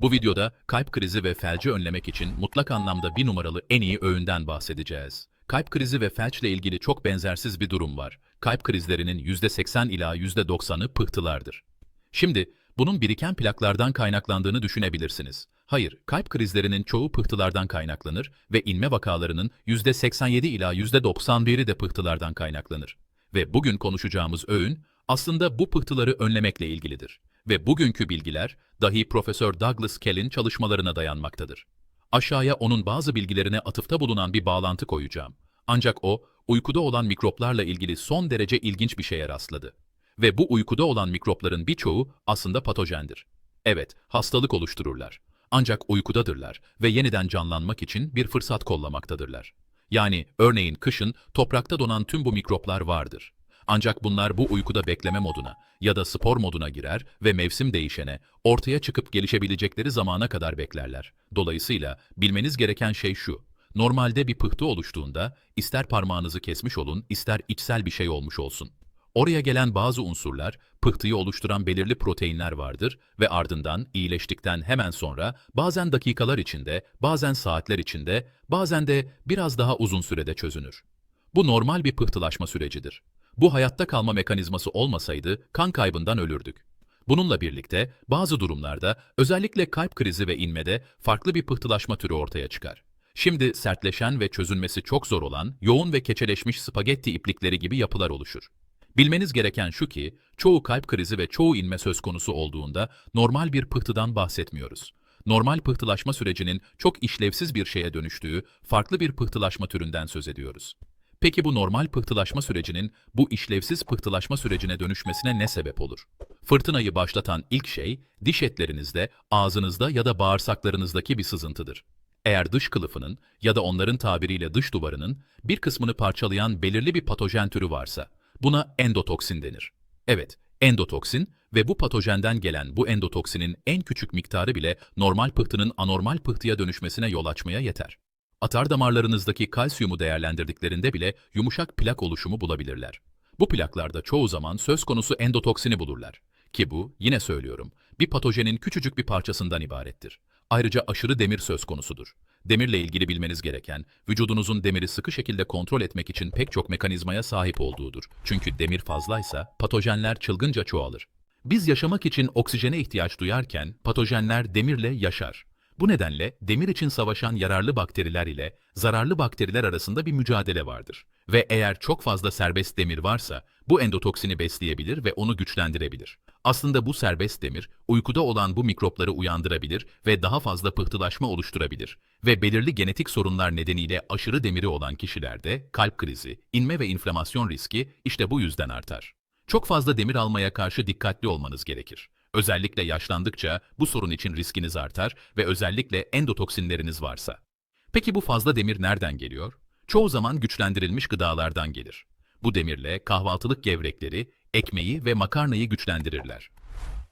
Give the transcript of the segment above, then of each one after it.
Bu videoda kalp krizi ve felci önlemek için mutlak anlamda bir numaralı en iyi öğünden bahsedeceğiz. Kalp krizi ve felçle ilgili çok benzersiz bir durum var. Kalp krizlerinin %80 ila %90'ı pıhtılardır. Şimdi bunun biriken plaklardan kaynaklandığını düşünebilirsiniz. Hayır, kalp krizlerinin çoğu pıhtılardan kaynaklanır ve inme vakalarının %87 ila %91'i de pıhtılardan kaynaklanır. Ve bugün konuşacağımız öğün aslında bu pıhtıları önlemekle ilgilidir. Ve bugünkü bilgiler dahi Profesör Douglas Kell'in çalışmalarına dayanmaktadır. Aşağıya onun bazı bilgilerine atıfta bulunan bir bağlantı koyacağım. Ancak o, uykuda olan mikroplarla ilgili son derece ilginç bir şeye rastladı. Ve bu uykuda olan mikropların birçoğu aslında patojendir. Evet, hastalık oluştururlar. Ancak uykudadırlar ve yeniden canlanmak için bir fırsat kollamaktadırlar. Yani örneğin kışın toprakta donan tüm bu mikroplar vardır. Ancak bunlar bu uykuda bekleme moduna ya da spor moduna girer ve mevsim değişene, ortaya çıkıp gelişebilecekleri zamana kadar beklerler. Dolayısıyla bilmeniz gereken şey şu. Normalde bir pıhtı oluştuğunda ister parmağınızı kesmiş olun, ister içsel bir şey olmuş olsun. Oraya gelen bazı unsurlar, pıhtıyı oluşturan belirli proteinler vardır ve ardından iyileştikten hemen sonra bazen dakikalar içinde, bazen saatler içinde, bazen de biraz daha uzun sürede çözünür. Bu normal bir pıhtılaşma sürecidir. Bu hayatta kalma mekanizması olmasaydı kan kaybından ölürdük. Bununla birlikte bazı durumlarda özellikle kalp krizi ve inmede farklı bir pıhtılaşma türü ortaya çıkar. Şimdi sertleşen ve çözülmesi çok zor olan yoğun ve keçeleşmiş spagetti iplikleri gibi yapılar oluşur. Bilmeniz gereken şu ki, çoğu kalp krizi ve çoğu inme söz konusu olduğunda normal bir pıhtıdan bahsetmiyoruz. Normal pıhtılaşma sürecinin çok işlevsiz bir şeye dönüştüğü farklı bir pıhtılaşma türünden söz ediyoruz. Peki bu normal pıhtılaşma sürecinin bu işlevsiz pıhtılaşma sürecine dönüşmesine ne sebep olur? Fırtınayı başlatan ilk şey diş etlerinizde, ağzınızda ya da bağırsaklarınızdaki bir sızıntıdır. Eğer dış kılıfının ya da onların tabiriyle dış duvarının bir kısmını parçalayan belirli bir patojen türü varsa, buna endotoksin denir. Evet, endotoksin ve bu patojenden gelen bu endotoksinin en küçük miktarı bile normal pıhtının anormal pıhtıya dönüşmesine yol açmaya yeter. Atar damarlarınızdaki kalsiyumu değerlendirdiklerinde bile yumuşak plak oluşumu bulabilirler. Bu plaklarda çoğu zaman söz konusu endotoksini bulurlar. Ki bu, yine söylüyorum, bir patojenin küçücük bir parçasından ibarettir. Ayrıca aşırı demir söz konusudur. Demirle ilgili bilmeniz gereken, vücudunuzun demiri sıkı şekilde kontrol etmek için pek çok mekanizmaya sahip olduğudur. Çünkü demir fazlaysa patojenler çılgınca çoğalır. Biz yaşamak için oksijene ihtiyaç duyarken patojenler demirle yaşar. Bu nedenle demir için savaşan yararlı bakteriler ile zararlı bakteriler arasında bir mücadele vardır. Ve eğer çok fazla serbest demir varsa bu endotoksini besleyebilir ve onu güçlendirebilir. Aslında bu serbest demir uykuda olan bu mikropları uyandırabilir ve daha fazla pıhtılaşma oluşturabilir. Ve belirli genetik sorunlar nedeniyle aşırı demiri olan kişilerde kalp krizi, inme ve inflamasyon riski işte bu yüzden artar. Çok fazla demir almaya karşı dikkatli olmanız gerekir. Özellikle yaşlandıkça bu sorun için riskiniz artar ve özellikle endotoksinleriniz varsa. Peki bu fazla demir nereden geliyor? Çoğu zaman güçlendirilmiş gıdalardan gelir. Bu demirle kahvaltılık gevrekleri, ekmeği ve makarnayı güçlendirirler.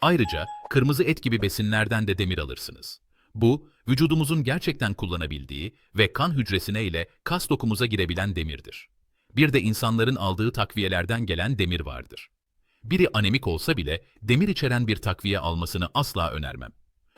Ayrıca kırmızı et gibi besinlerden de demir alırsınız. Bu, vücudumuzun gerçekten kullanabildiği ve kan hücresine ile kas dokumuza girebilen demirdir. Bir de insanların aldığı takviyelerden gelen demir vardır. Biri anemik olsa bile demir içeren bir takviye almasını asla önermem.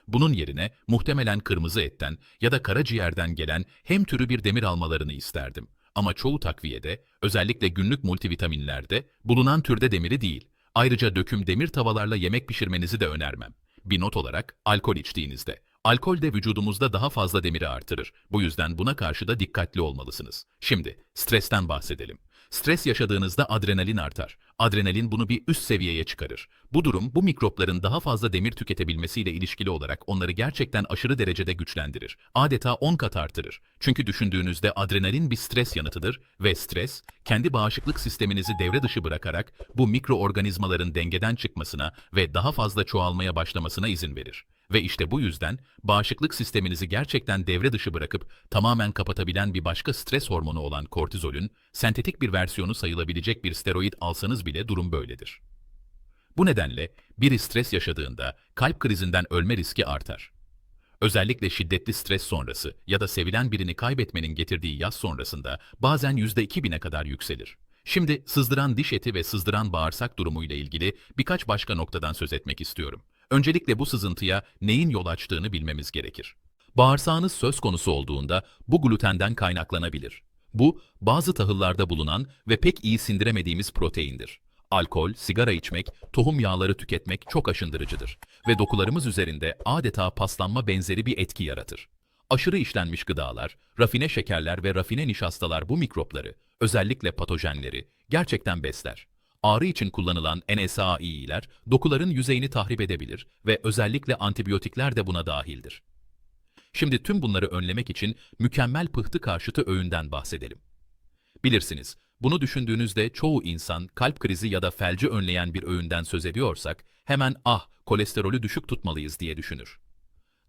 Bunun yerine muhtemelen kırmızı etten ya da karaciğerden gelen hem türü bir demir almalarını isterdim. Ama çoğu takviyede, özellikle günlük multivitaminlerde bulunan türde demiri değil. Ayrıca döküm demir tavalarla yemek pişirmenizi de önermem. Bir not olarak alkol içtiğinizde. Alkol de vücudumuzda daha fazla demiri artırır. Bu yüzden buna karşı da dikkatli olmalısınız. Şimdi stresten bahsedelim. Stres yaşadığınızda adrenalin artar. Adrenalin bunu bir üst seviyeye çıkarır. Bu durum bu mikropların daha fazla demir tüketebilmesiyle ilişkili olarak onları gerçekten aşırı derecede güçlendirir. Adeta 10 kat artırır. Çünkü düşündüğünüzde adrenalin bir stres yanıtıdır ve stres kendi bağışıklık sisteminizi devre dışı bırakarak bu mikroorganizmaların dengeden çıkmasına ve daha fazla çoğalmaya başlamasına izin verir. Ve işte bu yüzden bağışıklık sisteminizi gerçekten devre dışı bırakıp tamamen kapatabilen bir başka stres hormonu olan kortizolün sentetik bir versiyonu sayılabilecek bir steroid alsanız bile durum böyledir. Bu nedenle biri stres yaşadığında kalp krizinden ölme riski artar. Özellikle şiddetli stres sonrası ya da sevilen birini kaybetmenin getirdiği yaz sonrasında bazen %2000'e kadar yükselir. Şimdi sızdıran diş eti ve sızdıran bağırsak durumuyla ilgili birkaç başka noktadan söz etmek istiyorum. Öncelikle bu sızıntıya neyin yol açtığını bilmemiz gerekir. Bağırsağınız söz konusu olduğunda bu glutenden kaynaklanabilir. Bu, bazı tahıllarda bulunan ve pek iyi sindiremediğimiz proteindir. Alkol, sigara içmek, tohum yağları tüketmek çok aşındırıcıdır ve dokularımız üzerinde adeta paslanma benzeri bir etki yaratır. Aşırı işlenmiş gıdalar, rafine şekerler ve rafine nişastalar bu mikropları, özellikle patojenleri, gerçekten besler. Ağrı için kullanılan NSAI'ler dokuların yüzeyini tahrip edebilir ve özellikle antibiyotikler de buna dahildir. Şimdi tüm bunları önlemek için mükemmel pıhtı karşıtı öğünden bahsedelim. Bilirsiniz, bunu düşündüğünüzde çoğu insan kalp krizi ya da felci önleyen bir öğünden söz ediyorsak hemen ah kolesterolü düşük tutmalıyız diye düşünür.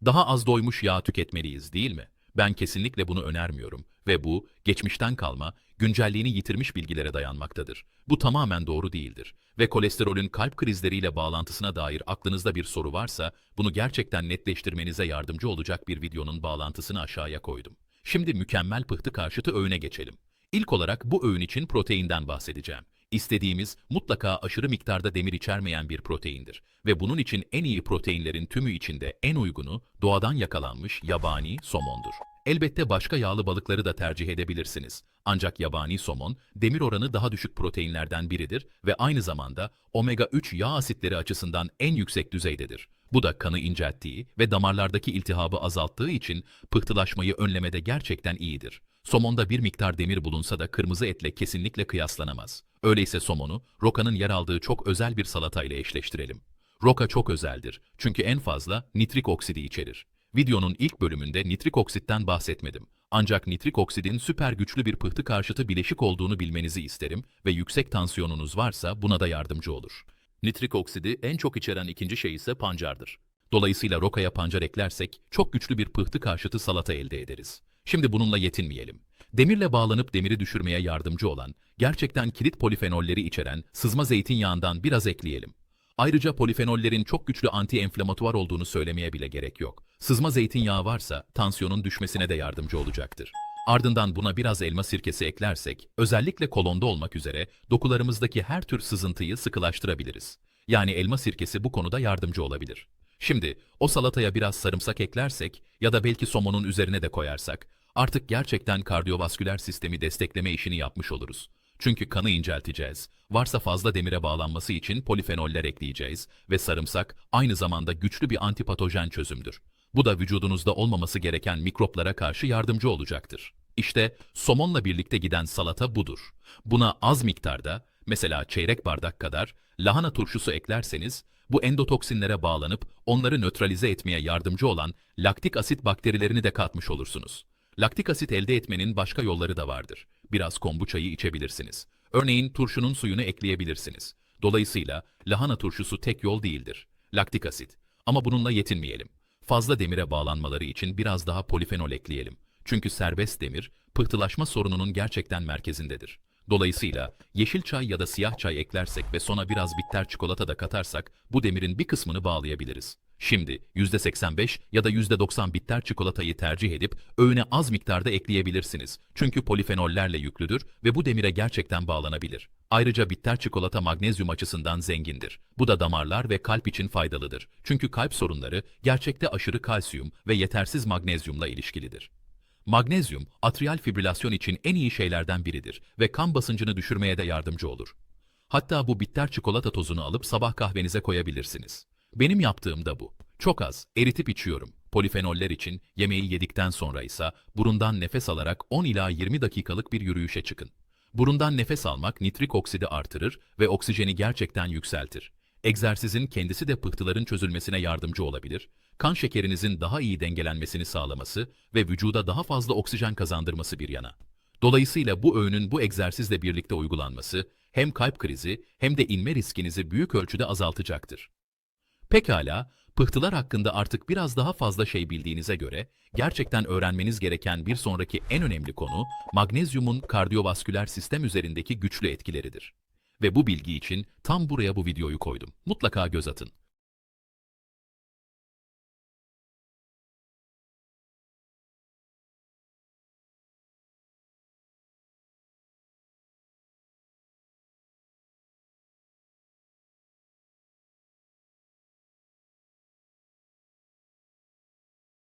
Daha az doymuş yağ tüketmeliyiz değil mi? Ben kesinlikle bunu önermiyorum ve bu geçmişten kalma, güncelliğini yitirmiş bilgilere dayanmaktadır. Bu tamamen doğru değildir ve kolesterolün kalp krizleriyle bağlantısına dair aklınızda bir soru varsa bunu gerçekten netleştirmenize yardımcı olacak bir videonun bağlantısını aşağıya koydum. Şimdi mükemmel pıhtı karşıtı öğüne geçelim. İlk olarak bu öğün için proteinden bahsedeceğim. İstediğimiz mutlaka aşırı miktarda demir içermeyen bir proteindir ve bunun için en iyi proteinlerin tümü içinde en uygunu doğadan yakalanmış yabani somondur. Elbette başka yağlı balıkları da tercih edebilirsiniz. Ancak yabani somon demir oranı daha düşük proteinlerden biridir ve aynı zamanda omega 3 yağ asitleri açısından en yüksek düzeydedir. Bu da kanı incelttiği ve damarlardaki iltihabı azalttığı için pıhtılaşmayı önlemede gerçekten iyidir. Somonda bir miktar demir bulunsa da kırmızı etle kesinlikle kıyaslanamaz. Öyleyse somonu, rokanın yer aldığı çok özel bir salata ile eşleştirelim. Roka çok özeldir çünkü en fazla nitrik oksidi içerir. Videonun ilk bölümünde nitrik oksitten bahsetmedim. Ancak nitrik oksidin süper güçlü bir pıhtı karşıtı bileşik olduğunu bilmenizi isterim ve yüksek tansiyonunuz varsa buna da yardımcı olur. Nitrik oksidi en çok içeren ikinci şey ise pancardır. Dolayısıyla rokaya pancar eklersek çok güçlü bir pıhtı karşıtı salata elde ederiz. Şimdi bununla yetinmeyelim. Demirle bağlanıp demiri düşürmeye yardımcı olan, gerçekten kilit polifenolleri içeren sızma zeytinyağından biraz ekleyelim. Ayrıca polifenollerin çok güçlü anti-enflamatuar olduğunu söylemeye bile gerek yok. Sızma zeytinyağı varsa tansiyonun düşmesine de yardımcı olacaktır. Ardından buna biraz elma sirkesi eklersek, özellikle kolonda olmak üzere dokularımızdaki her tür sızıntıyı sıkılaştırabiliriz. Yani elma sirkesi bu konuda yardımcı olabilir. Şimdi o salataya biraz sarımsak eklersek ya da belki somonun üzerine de koyarsak artık gerçekten kardiyovasküler sistemi destekleme işini yapmış oluruz. Çünkü kanı incelteceğiz. Varsa fazla demire bağlanması için polifenoller ekleyeceğiz ve sarımsak aynı zamanda güçlü bir antipatojen çözümdür. Bu da vücudunuzda olmaması gereken mikroplara karşı yardımcı olacaktır. İşte somonla birlikte giden salata budur. Buna az miktarda, mesela çeyrek bardak kadar lahana turşusu eklerseniz bu endotoksinlere bağlanıp onları nötralize etmeye yardımcı olan laktik asit bakterilerini de katmış olursunuz. Laktik asit elde etmenin başka yolları da vardır. Biraz kombuçayı içebilirsiniz. Örneğin turşunun suyunu ekleyebilirsiniz. Dolayısıyla lahana turşusu tek yol değildir. Laktik asit. Ama bununla yetinmeyelim. Fazla demire bağlanmaları için biraz daha polifenol ekleyelim. Çünkü serbest demir, pıhtılaşma sorununun gerçekten merkezindedir. Dolayısıyla yeşil çay ya da siyah çay eklersek ve sona biraz bitter çikolata da katarsak bu demirin bir kısmını bağlayabiliriz. Şimdi %85 ya da %90 bitter çikolatayı tercih edip öğüne az miktarda ekleyebilirsiniz. Çünkü polifenollerle yüklüdür ve bu demire gerçekten bağlanabilir. Ayrıca bitter çikolata magnezyum açısından zengindir. Bu da damarlar ve kalp için faydalıdır. Çünkü kalp sorunları gerçekte aşırı kalsiyum ve yetersiz magnezyumla ilişkilidir. Magnezyum, atrial fibrilasyon için en iyi şeylerden biridir ve kan basıncını düşürmeye de yardımcı olur. Hatta bu bitter çikolata tozunu alıp sabah kahvenize koyabilirsiniz. Benim yaptığım da bu. Çok az, eritip içiyorum. Polifenoller için yemeği yedikten sonra ise burundan nefes alarak 10 ila 20 dakikalık bir yürüyüşe çıkın. Burundan nefes almak nitrik oksidi artırır ve oksijeni gerçekten yükseltir. Egzersizin kendisi de pıhtıların çözülmesine yardımcı olabilir, kan şekerinizin daha iyi dengelenmesini sağlaması ve vücuda daha fazla oksijen kazandırması bir yana. Dolayısıyla bu öğünün bu egzersizle birlikte uygulanması hem kalp krizi hem de inme riskinizi büyük ölçüde azaltacaktır. Pekala, pıhtılar hakkında artık biraz daha fazla şey bildiğinize göre, gerçekten öğrenmeniz gereken bir sonraki en önemli konu, magnezyumun kardiyovasküler sistem üzerindeki güçlü etkileridir. Ve bu bilgi için tam buraya bu videoyu koydum. Mutlaka göz atın.